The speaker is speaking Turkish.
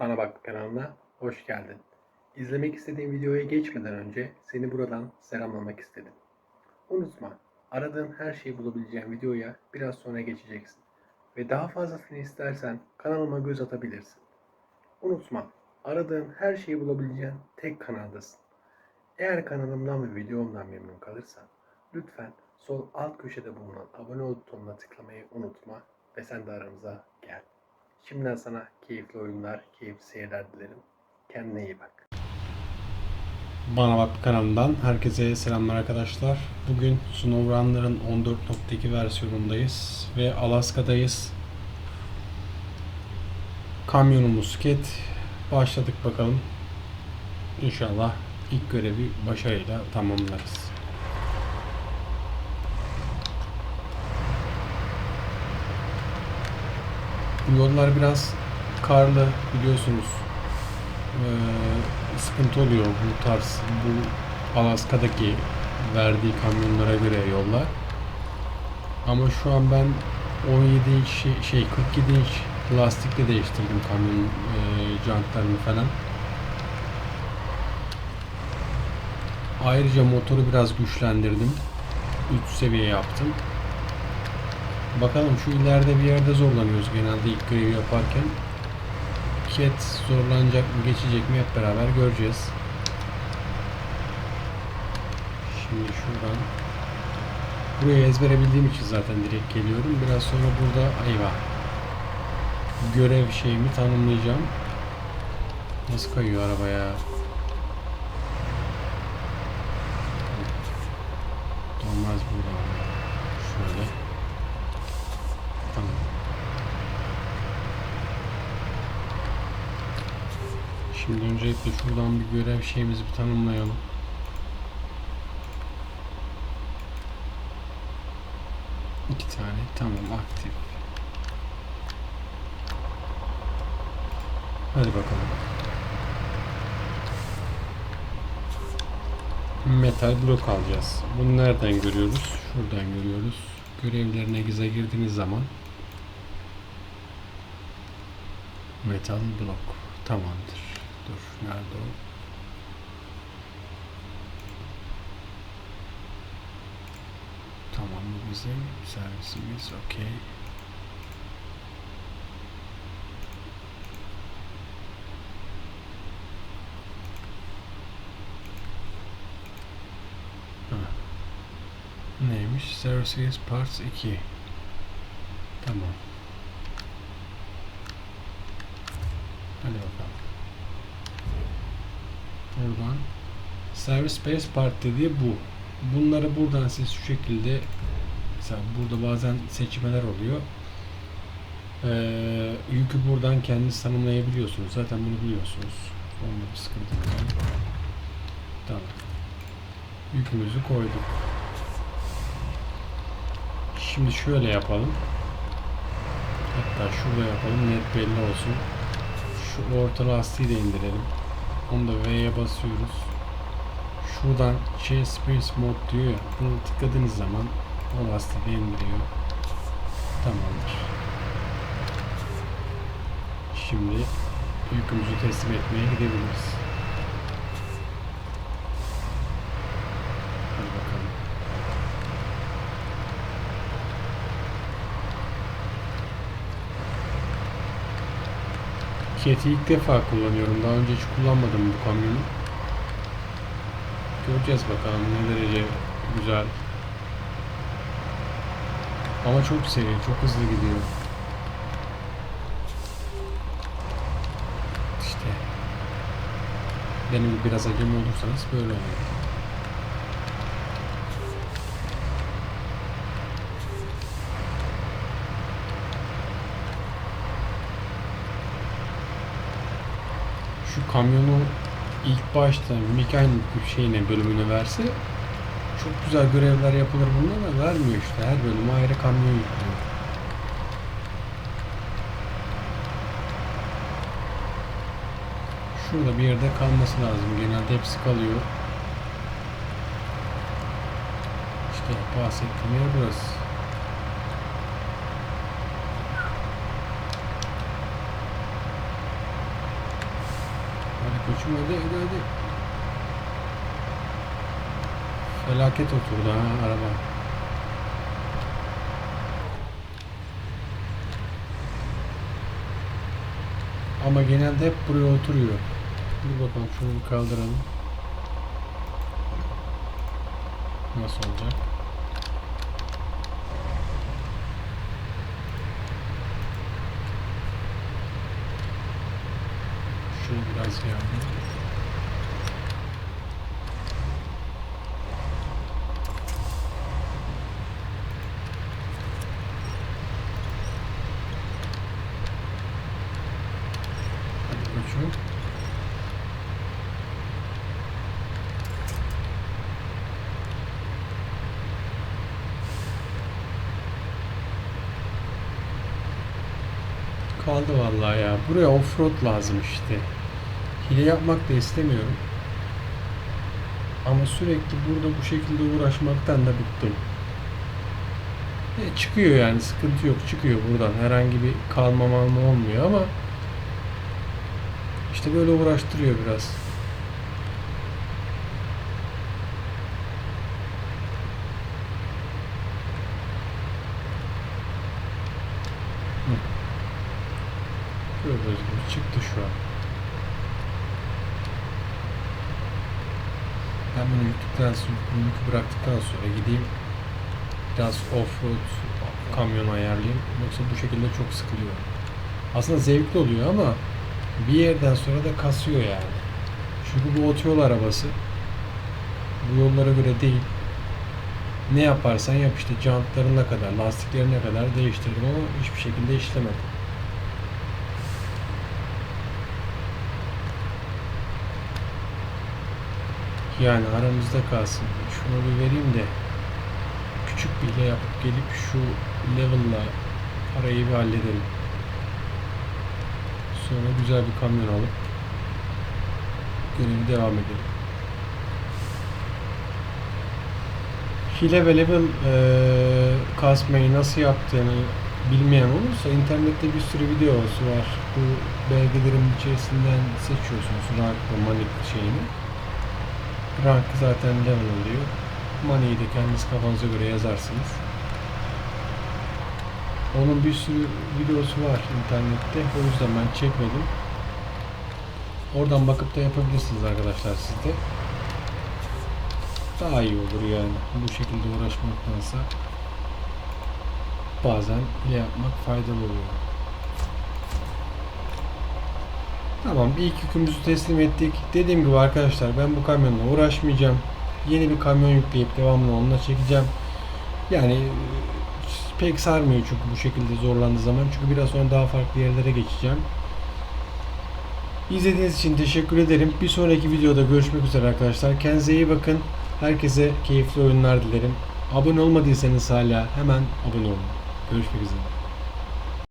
Bana Bak kanalına hoş geldin. İzlemek istediğin videoya geçmeden önce seni buradan selamlamak istedim. Unutma, aradığın her şeyi bulabileceğin videoya biraz sonra geçeceksin. Ve daha fazlasını istersen kanalıma göz atabilirsin. Unutma, aradığın her şeyi bulabileceğin tek kanaldasın. Eğer kanalımdan ve videomdan memnun kalırsan lütfen sol alt köşede bulunan abone ol butonuna tıklamayı unutma ve sen de aramıza gel. Şimdiden sana keyifli oyunlar, keyifli seyirler dilerim. Kendine iyi bak. Bana Bak kanalından herkese selamlar arkadaşlar. Bugün SnowRunner'ın 14.2 versiyonundayız ve Alaska'dayız. Kamyonumuz Ket. Başladık bakalım. İnşallah ilk görevi başarıyla tamamlarız. Yollar biraz karlı biliyorsunuz. Ee, sıkıntı oluyor bu tarz bu Alaska'daki verdiği kamyonlara göre yollar. Ama şu an ben 17 inç şey, şey 47 inç lastikle değiştirdim kamyonun e, jantlarını falan. Ayrıca motoru biraz güçlendirdim. 3 seviye yaptım. Bakalım şu ileride bir yerde zorlanıyoruz genelde ilk görevi yaparken. Ket zorlanacak mı geçecek mi hep beraber göreceğiz. Şimdi şuradan buraya ezbere bildiğim için zaten direkt geliyorum. Biraz sonra burada ayva görev şeyimi tanımlayacağım. Nasıl kayıyor araba ya? Olmaz burada. Şöyle. Tamam. Şimdi öncelikle şuradan bir görev şeyimizi bir tanımlayalım. İki tane. Tamam aktif. Hadi bakalım. Metal blok alacağız. Bunu nereden görüyoruz? Şuradan görüyoruz. Görevlerine gize girdiğiniz zaman metal blok tamamdır. Dur nerede o? Tamam bu bizim servisimiz okey. Neymiş? Services Parts 2. Tamam. Hadi bakalım. Buradan Service Space Part dediği bu. Bunları buradan siz şu şekilde mesela burada bazen seçmeler oluyor. Ee, yükü buradan kendiniz tanımlayabiliyorsunuz. Zaten bunu biliyorsunuz. Onda bir sıkıntı yok. Tamam. Yükümüzü koyduk. Şimdi şöyle yapalım. Hatta şurada yapalım net belli olsun. Şu orta lastiği de indirelim. Onu da V'ye basıyoruz. Şuradan şey Space Mode diyor ya. Bunu tıkladığınız zaman o lastiği indiriyor. Tamamdır. Şimdi yükümüzü teslim etmeye gidebiliriz. Ket'i ilk defa kullanıyorum. Daha önce hiç kullanmadım bu kamyonu. Göreceğiz bakalım ne derece güzel. Ama çok seri, çok hızlı gidiyor. İşte benim biraz acemi olursanız böyle oluyor. şu kamyonu ilk başta mekanik şeyine bölümüne verse çok güzel görevler yapılır bunda da vermiyor işte. Her bölüme ayrı kamyon yüklüyor. Şurada bir yerde kalması lazım. Genelde hepsi kalıyor. İşte bahsettiğim yer burası. Koçum hadi hadi hadi. Felaket oturdu ha araba. Ama genelde hep buraya oturuyor. Dur bakalım şunu bir kaldıralım. Nasıl olacak? Şunu biraz koçum. Kaldı vallahi ya. Buraya offroad lazım işte. Hile yapmak da istemiyorum. Ama sürekli burada bu şekilde uğraşmaktan da bıktım. E, çıkıyor yani sıkıntı yok çıkıyor buradan herhangi bir kalma malma olmuyor ama işte böyle uğraştırıyor biraz. Gördüğünüz çıktı şu an. Bunu yükledikten sonra, bunu bıraktıktan sonra gideyim biraz off-road kamyon ayarlayayım. Yoksa bu şekilde çok sıkılıyor. Aslında zevkli oluyor ama bir yerden sonra da kasıyor yani. Çünkü bu otoyol arabası. Bu yollara göre değil. Ne yaparsan yap işte jantlarına kadar, lastiklerine kadar değiştirdim ama hiçbir şekilde işlemedi. Yani aramızda kalsın. Şunu bir vereyim de küçük bir hile yapıp gelip şu level'la parayı bir halledelim. Sonra güzel bir kamyon alıp görevi devam edelim. Hile ve level eee, kasmayı nasıl yaptığını bilmeyen olursa internette bir sürü videosu var. Bu belgelerin içerisinden seçiyorsunuz rank ve manik şeyini. Rank zaten level oluyor. Money'i de kendiniz kafanıza göre yazarsınız. Onun bir sürü videosu var internette. O yüzden ben çekmedim. Oradan bakıp da yapabilirsiniz arkadaşlar siz de. Daha iyi olur yani. Bu şekilde uğraşmaktansa bazen bile yapmak faydalı oluyor. Tamam ilk yükümüzü teslim ettik. Dediğim gibi arkadaşlar ben bu kamyonla uğraşmayacağım. Yeni bir kamyon yükleyip devamını onunla çekeceğim. Yani e, pek sarmıyor çünkü bu şekilde zorlandığı zaman. Çünkü biraz sonra daha farklı yerlere geçeceğim. İzlediğiniz için teşekkür ederim. Bir sonraki videoda görüşmek üzere arkadaşlar. Kendinize iyi bakın. Herkese keyifli oyunlar dilerim. Abone olmadıysanız hala hemen abone olun. Görüşmek üzere.